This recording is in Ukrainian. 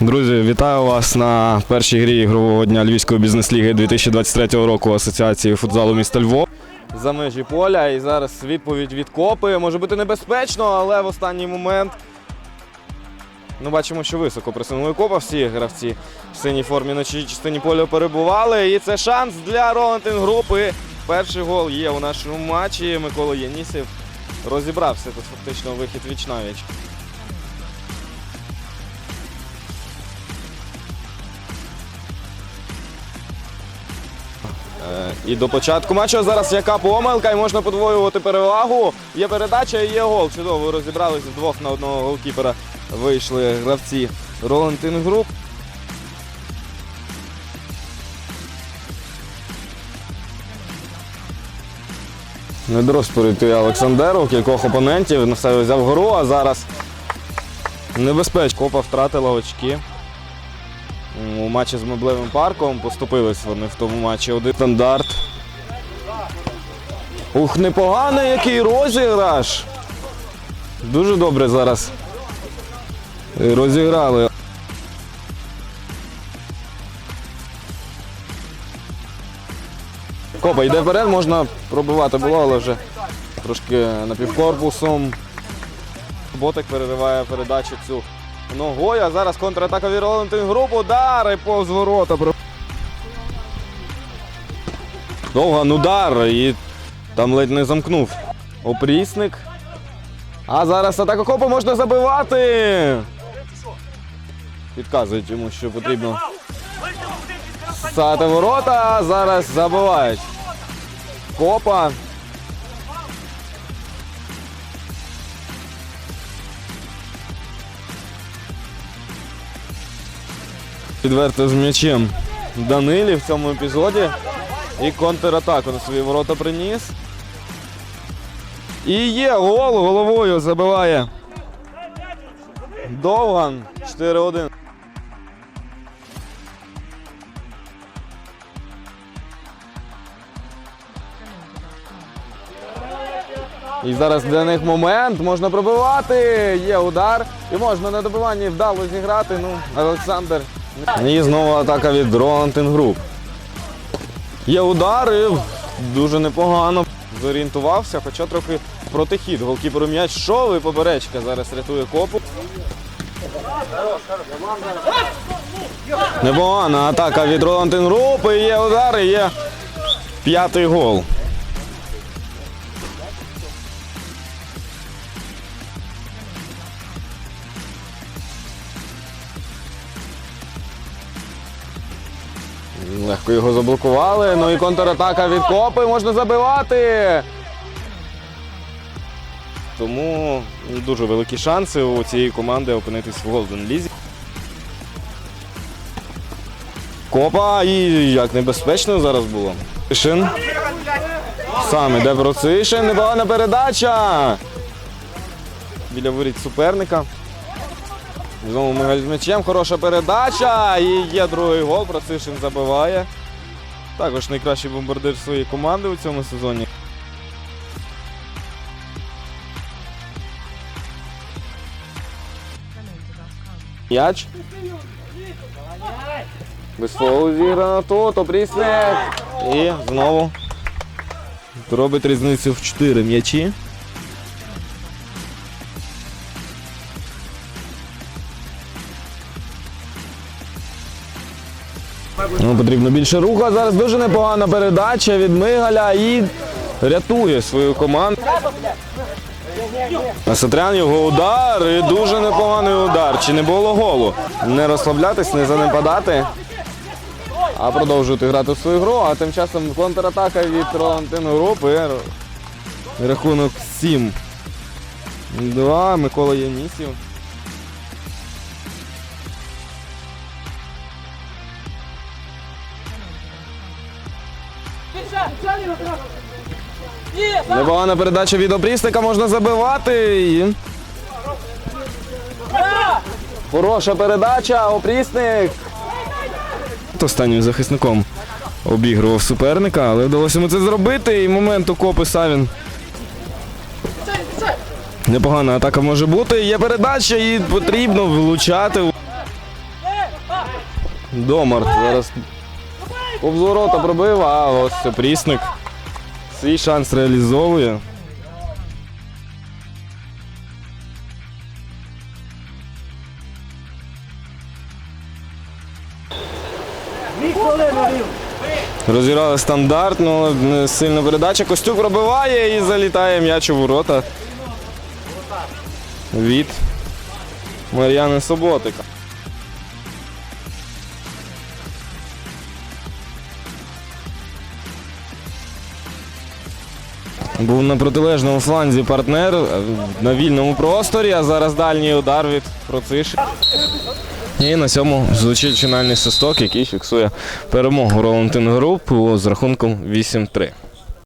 Друзі, вітаю вас на першій грі ігрового дня Львівської бізнес-ліги 2023 року Асоціації футзалу міста Львов. За межі поля і зараз відповідь від копи. Може бути небезпечно, але в останній момент. Ну, бачимо, що високо присунули копа. Всі гравці в синій формі на чиїй частині поля перебували. І це шанс для Ролантин групи. Перший гол є у нашому матчі. Микола Янісів розібрався тут фактично вихід віч навіч. І до початку матчу зараз яка помилка, і можна подвоювати перевагу. Є передача і є гол. Чудово розібралися вдвох на одного голкіпера. Вийшли гравці Ролантин Груп. Не перейти Олександеру, кількох опонентів на себе взяв гору, а зараз небезпечно. Копа втратила очки. У матчі з меблевим парком поступились вони в тому матчі. Один стандарт. Ух, непоганий який розіграш. Дуже добре зараз. Розіграли. Копа йде вперед, можна пробивати було, але вже трошки напівкорпусом. Ботик перериває передачу цю ногою. А зараз контратака від Ролантин груп. Удар і повз ворота. Довган удар і там ледь не замкнув. Опрісник. А зараз атака копа можна забивати. Підказують йому, що потрібно стати ворота. Зараз забивають. Копа. Відверто з м'ячем Данилі в цьому епізоді. І контратаку на свої ворота приніс. І є гол головою забиває. Довган 4-1. І зараз для них момент, можна пробивати, є удар. І можна на добиванні вдало зіграти. Ну, Олександр. І знову атака від Ролантин Груп. Є удар і дуже непогано. Зорієнтувався, хоча трохи протихід. Голкіперу м'яч шов і поперечка зараз рятує копу. Непогана атака від Ролантин. І є удар, і є п'ятий гол. Легко його заблокували. Ну і контратака від копи можна забивати. Тому дуже великі шанси у цієї команди опинитись в Голден Лізі. Копа і як небезпечно зараз було. Процишин. Сам іде Процишин. Непогана передача. Біля воріт суперника. Знову Мигаль з м'ячем, хороша передача. І є другий гол. Процишин забиває. Також найкращий бомбардир своєї команди у цьому сезоні. М'яч. Без фолу зіграно тут, опрісник. І знову робить різницю в 4 м'ячі. Ну, потрібно більше руху. а Зараз дуже непогана передача від Мигаля і рятує свою команду. Сатрян його удар і дуже непоганий удар. Чи не було голу? Не розслаблятись, не занепадати, а продовжувати грати в свою гру. А тим часом контратака від Ролантину групи. Рахунок 7. 2. Микола Янісів. Непогана передача від опрісника, можна забивати. Хороша передача, опрісник. Останнім захисником обігрував суперника, але вдалося йому це зробити. І момент у копи Савін Непогана атака може бути. Є передача і потрібно влучати. Домарт зараз повз ворота пробив, а ось Прісник. Свій шанс реалізовує. Розіграли стандартно, не сильна передача. Костюк пробиває і залітає м'яч у ворота. Від Мар'яни Соботика. Був на протилежному фланзі партнер е, на вільному просторі, а зараз дальній удар від Проциші. І на цьому звучить фінальний свисток, який фіксує перемогу Ролантин Груп з рахунком 8-3.